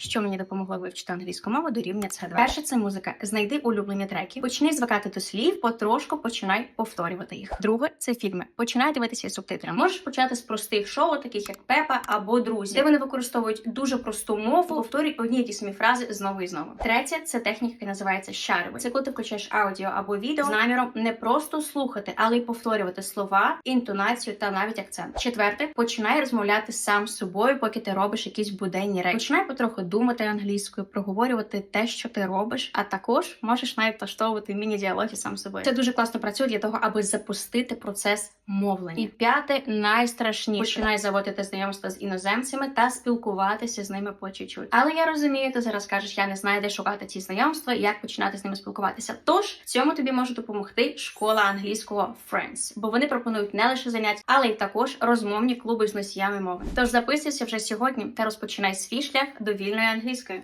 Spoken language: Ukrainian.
що мені допомогло вивчити англійську мову до рівня C2. Перше це музика. Знайди улюблені треки, почни звикати до слів, потрошку починай повторювати їх. Друге це фільми. Починай дивитися субтитри. Можеш почати з простих шоу, таких як Пепа або Друзі, де вони використовують дуже просту мову, повторюють одні й ті самі фрази знову і знову. Третє це техніка, яка називається шарове. Це коли ти включаєш аудіо або відео з наміром не просто слухати, але й повторювати слова, інтонацію та навіть акцент. Четверте, починай розмовляти сам з собою, поки ти робиш якісь буденні речі. Починай потроху думати англійською, проговорювати те, що ти робиш, а також можеш навіть влаштовувати міні-діалоги сам з собою. Це дуже класно працює для того, аби запустити процес мовлення. І п'яте найстрашніше починай заводити знайомства з іноземцями та спілкуватися з ними по чуть-чуть. Але я розумію, ти зараз кажеш, я не знаю, де шукати ці знайомства, як починати з ними спілкуватися. Тож в цьому тобі може допомогти школа англійського Friends, бо вони пропонують не лише заняття, але й також розмовні клуби з носіями мови. Тож записуйся вже сьогодні та розпочинай свій шлях до вільної And He's good.